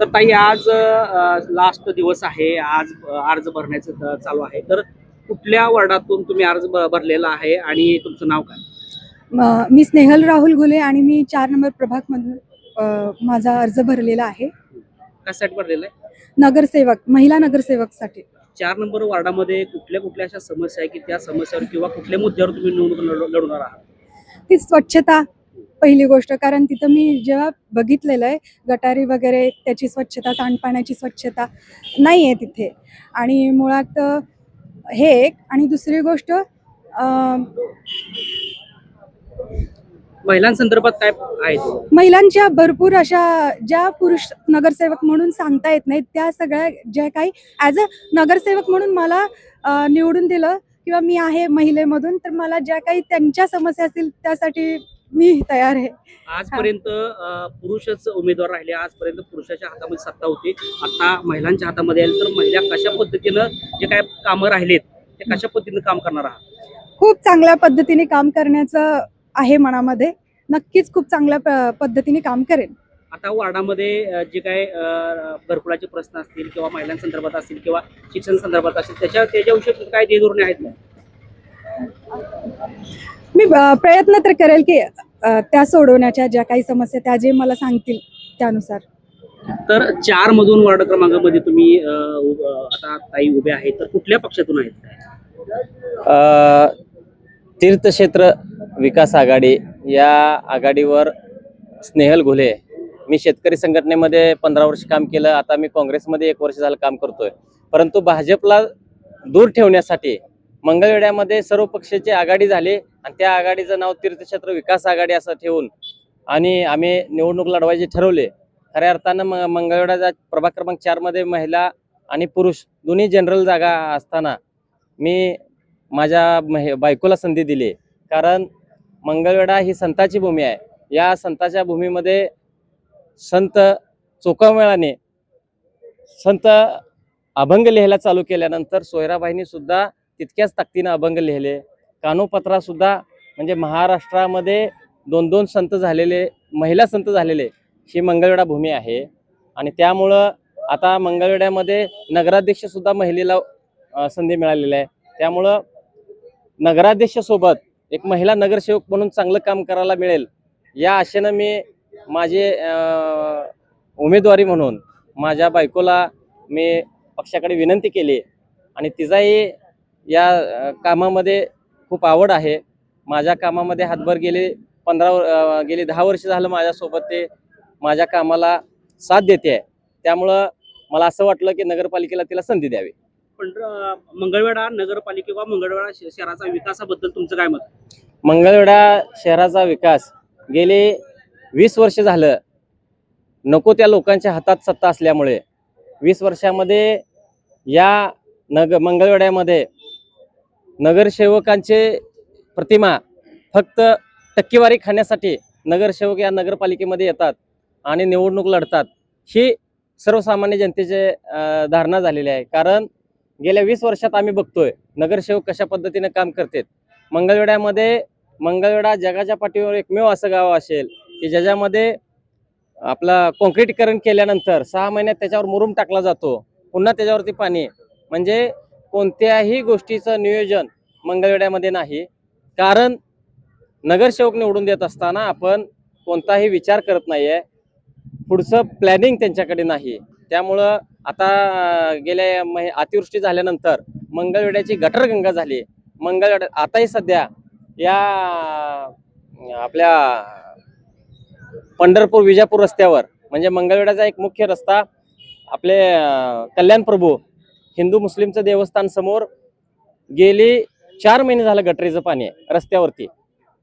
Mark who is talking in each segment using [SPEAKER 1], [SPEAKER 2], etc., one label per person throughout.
[SPEAKER 1] तर ताई आज लास्ट दिवस आहे. आज अर्ज भरण्याचं चालू आहे. तर कुठल्या वॉर्डातून तुम्ही अर्ज भरलेला आहे आणि तुमचं नाव काय?
[SPEAKER 2] म- स्नेहल राहुल घुले आणि मी चार नंबर प्रभागमधून अ, माझा अर्ज भरलेला आहे.
[SPEAKER 1] कशासाठी भरलेला आहे?
[SPEAKER 2] नगरसेवक महिला नगरसेवकसाठी
[SPEAKER 1] चार नंबर वॉर्डामध्ये कुठल्या कुठल्या अशा समस्या आहे की त्या समस्यावर किंवा कुठल्या मुद्द्यावर तुम्ही निवडणूक लढ- लढवणार आहात?
[SPEAKER 2] ती स्वच्छता पहिली गोष्ट कारण तिथं मी जेव्हा बघितलेलं आहे गटारी वगैरे त्याची स्वच्छता सांडपाण्याची स्वच्छता नाही आहे तिथे आणि मुळात हे एक आणि दुसरी गोष्ट
[SPEAKER 1] महिलांसंदर्भात काय आहे?
[SPEAKER 2] महिलांच्या भरपूर अशा ज्या पुरुष नगरसेवक म्हणून सांगता येत नाहीत त्या सगळ्या ज्या काही ॲज अ नगरसेवक म्हणून मला निवडून दिलं किंवा मी आहे महिलेमधून तर मला ज्या काही त्यांच्या समस्या असतील त्यासाठी मी तयार आहे.
[SPEAKER 1] आजपर्यंत पुरुषच उमेदवार राहिले. आजपर्यंत पुरुषाच्या हातामध्ये सत्ता होती. आता महिलांच्या हातामध्ये आली. तर महिला कशा पद्धतीनं जे काय कामं राहिलेत ते कशा पद्धतीनं काम करणार आहात?
[SPEAKER 2] खूप चांगल्या पद्धतीने काम करण्याचं आहे मनामध्ये. नक्कीच खूप चांगल्या पद्धतीने काम करेन.
[SPEAKER 1] आता वार्डामध्ये जे काय घरकुलाचे प्रश्न असतील किंवा महिलांसंदर्भात असतील किंवा शिक्षण संदर्भात असतील त्याच्या त्याच्याविषयी काय ते धोरणे आहेत
[SPEAKER 2] मी प्रयत्न तर करेल की त्या सोडवण्याच्या ज्या काही समस्या त्या जे मला सांगतील त्यानुसार.
[SPEAKER 1] तर चार मधून वार्ड क्रमांकामध्ये तुम्ही आता ताई उभे आहेत तर कुठल्या पक्षातून आहेत?
[SPEAKER 3] अ, तीर्थक्षेत्र विकास आघाडी. या आघाडीवर स्नेहल घुले. मी शेतकरी संघटनेमध्ये पंधरा वर्ष काम केलं. आता मी काँग्रेसमध्ये एक वर्ष झालं काम करतोय. परंतु भाजपला दूर ठेवण्यासाठी मंगळवेड्यामध्ये सर्व पक्षाची आघाडी झाली आणि त्या आघाडीचं नाव तीर्थक्षेत्र विकास आघाडी असं ठेवून आणि आम्ही निवडणूक लढवायचे ठरवले. खऱ्या अर्थानं म मंगळवेड्याचा प्रभाग क्रमांक चारमध्ये महिला आणि पुरुष दोन्ही जनरल जागा असताना मी माझ्या महे बायकोला संधी दिली. कारण मंगळवेढा ही संताची भूमी आहे. या संताच्या भूमीमध्ये संत चोकामेळाने संत अभंग लिहायला चालू केल्यानंतर सोयराबाईंनी सुद्धा तितक्याच ताकदीनं अभंग लिहिले. कानोपत्रासुद्धा म्हणजे महाराष्ट्रामध्ये दोन दोन संत झालेले महिला संत झालेले ही मंगळवेढा भूमी आहे. आणि त्यामुळं आता मंगळवेड्यामध्ये नगराध्यक्षसुद्धा महिलेला संधी मिळालेली आहे त्यामुळं नगराध्यक्षासोबत एक महिला नगरसेवक म्हणून चांगलं काम करायला मिळेल या आशेनं मी माझे उमेदवारी म्हणून माझ्या बायकोला मी पक्षाकडे विनंती केली. आणि तिचाही या कामामध्ये खूप आवड आहे. माझ्या कामामध्ये हातभर गेले पंधरा गेली दहा वर्ष झालं माझ्यासोबत ते माझ्या कामाला साथ देते आहे. त्यामुळं मला असं वाटलं की नगरपालिकेला तिला संधी द्यावी.
[SPEAKER 1] पण मंगळवेढा नगरपालिका किंवा मंगळवेढा शहराचा विकासाबद्दल तुमचं काय मत?
[SPEAKER 3] मंगळवेढा शहराचा विकास गेले वीस वर्ष झालं. नको त्या लोकांच्या हातात सत्ता असल्यामुळे वीस वर्षामध्ये या नग मंगळवेढ्यामध्ये नगरसेवकांचे प्रतिमा फक्त टक्केवारी खाण्यासाठी नगरसेवक या नगरपालिकेमध्ये येतात आणि निवडणूक लढतात ही सर्वसामान्य जनतेचे धारणा झालेली आहे. कारण गेल्या वीस वर्षात आम्ही बघतोय नगरसेवक कशा पद्धतीने काम करतात. मंगळवेड्यामध्ये मंगळवेढा जगाच्या पाठीवर एकमेव असं गाव असेल की ज्याच्यामध्ये आपला कॉन्क्रीटीकरण केल्यानंतर सहा महिन्यात त्याच्यावर मुरुम टाकला जातो पुन्हा त्याच्यावरती पाणी. म्हणजे कोणत्याही गोष्टीचं नियोजन मंगळवेड्यामध्ये नाही. कारण नगरसेवक निवडून देत असताना आपण कोणताही विचार करत नाही आहे पुढचं प्लॅनिंग त्यांच्याकडे नाही. त्यामुळं आता गेल्या महि अतिवृष्टी झाल्यानंतर मंगळवेड्याची गटरगंगा झाली. मंगळवेड्या आताही सध्या या आपल्या पंढरपूर विजापूर रस्त्यावर म्हणजे मंगळवेड्याचा एक मुख्य रस्ता आपले कल्याण प्रभू हिंदू मुस्लिमचं देवस्थान समोर गेली चार महिने झालं गटरीचं पाणी आहे रस्त्यावरती.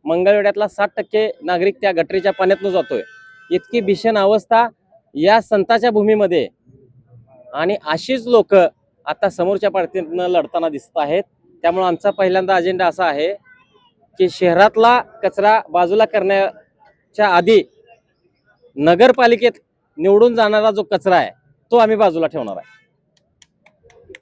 [SPEAKER 3] मंगळवेड्यातला साठ टक्के नागरिक त्या गटरीच्या पाण्यातनं जातोय. इतकी भीषण अवस्था या संताच्या भूमीमध्ये. आणि अशीच लोक आता समोरच्या पार्टीनं लढताना दिसत आहेत. त्यामुळे आमचा पहिल्यांदा अजेंडा असा आहे की शहरातला कचरा बाजूला करण्याच्या आधी नगरपालिकेत निवडून जाणारा जो कचरा आहे तो आम्ही बाजूला ठेवणार आहे.